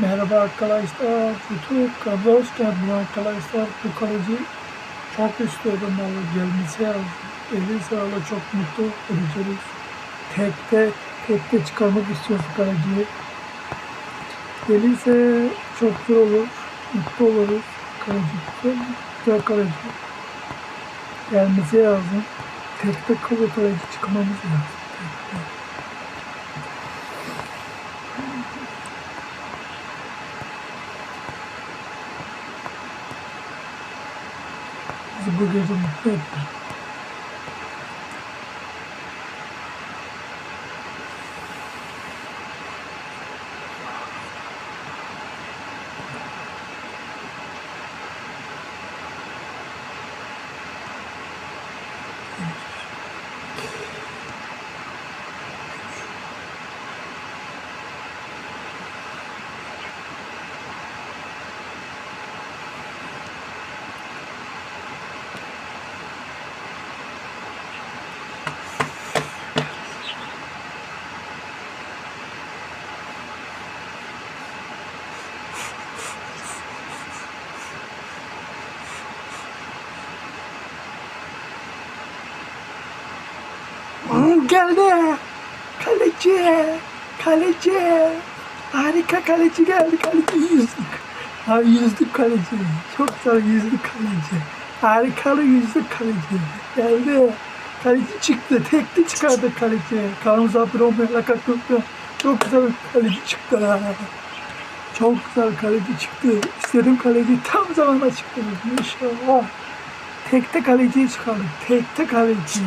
Merhaba arkadaşlar. YouTube geldiniz arkadaşlar. Bu kaleci çok istiyordum ama gelmesi. Gelirse valla çok mutlu olacağız. Tekte, tekte çıkarmak istiyoruz kaleciyi. Gelirse çok güzel olur. Mutlu oluruz. Kaleci güzel, güzel kaleci. Gelmesi lazım. Tekte kalı kaleci çıkmamız lazım. the Buddhism Hood. Geldi. Kaleci. Kaleci. Harika kaleci geldi. Kaleci yüzdük. Ha yüzdük kaleci. Çok güzel yüzdük kaleci. Harikalı yüzdük kaleci. Geldi. Kaleci çıktı. Tekli çıkardı kaleci. Kanımıza bir olmayan lakat yoktu. Çok güzel kaleci çıktı. ha. Çok güzel kaleci çıktı. İstediğim kaleci tam zamanda çıktı. İnşallah. Tekte kaleciyi çıkardık. Tekte kaleci.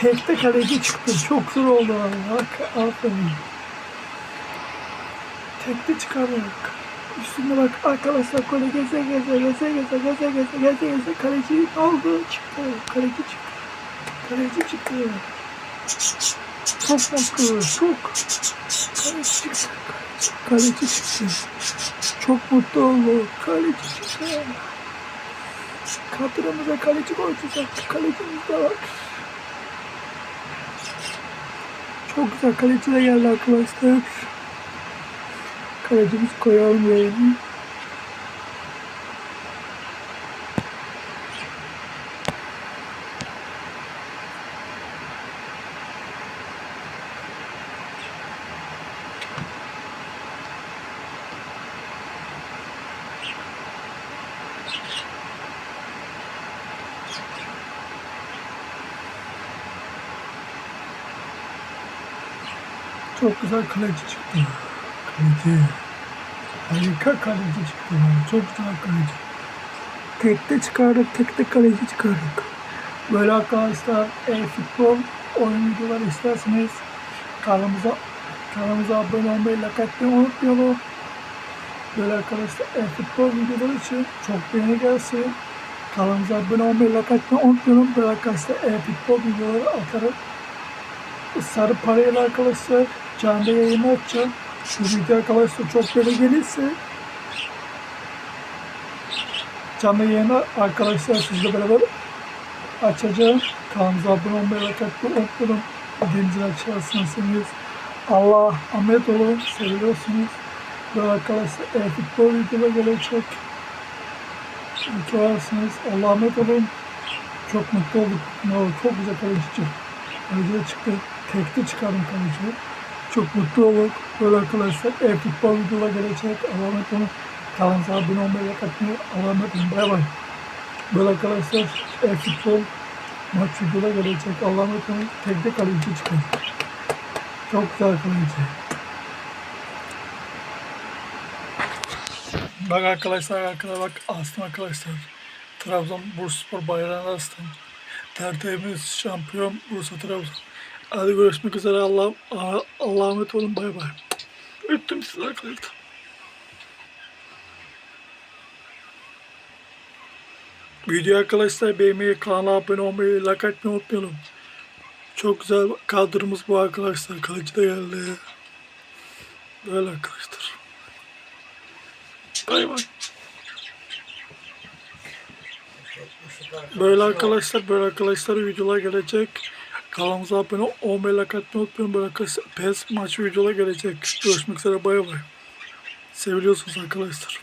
Tekte kaleci çıktı. Çok zor oldu. Bak, aferin. Tekte çıkardık. Üstünde bak arkadaşlar kole geze geze geze geze geze geze geze geze kaleci oldu çıktı. Kaleci çıktı. Kaleci çıktı. Çok mutlu. Çok. Kaleci çıktı. Kaleci çıktı. Çok mutlu oldu. Kaleci çıktı. Kadromuza kaleci koyacağız. Kalecimiz de var. Çok güzel kaleci de geldi arkadaşlar. Kalecimiz koyalım yerine. Çok güzel kaleci çıktı. Kaleci. Harika kaleci çıktı. Çok güzel kaleci. Tekte çıkardık, tekte kaleci çıkardık. Böyle arkadaşlar e, futbol oyun videoları isterseniz kanalımıza kanalımıza abone olmayı, like atmayı unutmayalım. Böyle arkadaşlar e, futbol videoları için çok beğeni gelsin. Kanalımıza abone olmayı, like atmayı unutmayalım. Böyle arkadaşlar e, futbol videoları atarım. Sarı parayla arkadaşlar canlı yayını açacağım. Şu video arkadaşlar çok böyle gelirse canlı yayını arkadaşlar sizle beraber açacağım. Kanalımıza abone olmayı ve katılmayı unutmayın. Bildiğinizi açarsınız. Allah emanet olun. Seviyorsunuz. Ve arkadaşlar e, futbol videoda gelecek. Açarsınız. Allah'a emanet olun. Çok mutlu olduk. Çok güzel çıktı. Kaleci çıktı. Tekte çıkardım kaleciyi. Çok mutlu olduk. Böyle arkadaşlar e, futbol videoda gelecek. Allah'a emanet olun. Kanalımıza abone olmayı emanet olun. Bay bay. Böyle arkadaşlar e, futbol maç videoda gelecek. Allah'a emanet olun. Tekte kaleci çıkın. Çok güzel kaleci. Bak arkadaşlar arkadaşlar bak aslında arkadaşlar. Trabzon Bursaspor bayrağını astım. Tertemiz şampiyon Bursa Trabzon. Hadi görüşmek üzere Allah Allah'a emanet olun bay bay. Öptüm sizi arkadaşlar. Video arkadaşlar beğenmeyi, kanala abone olmayı, like atmayı unutmayalım. Çok güzel kadromuz bu arkadaşlar. Kalıcı da geldi. Böyle arkadaşlar. Bay bay. Böyle arkadaşlar, böyle arkadaşlar videolar gelecek. Kanalımıza abone olmayı, like atmayı unutmayın. Böyle PES maçı videolar gelecek. Görüşmek üzere, bay bay. Seviliyorsunuz arkadaşlar.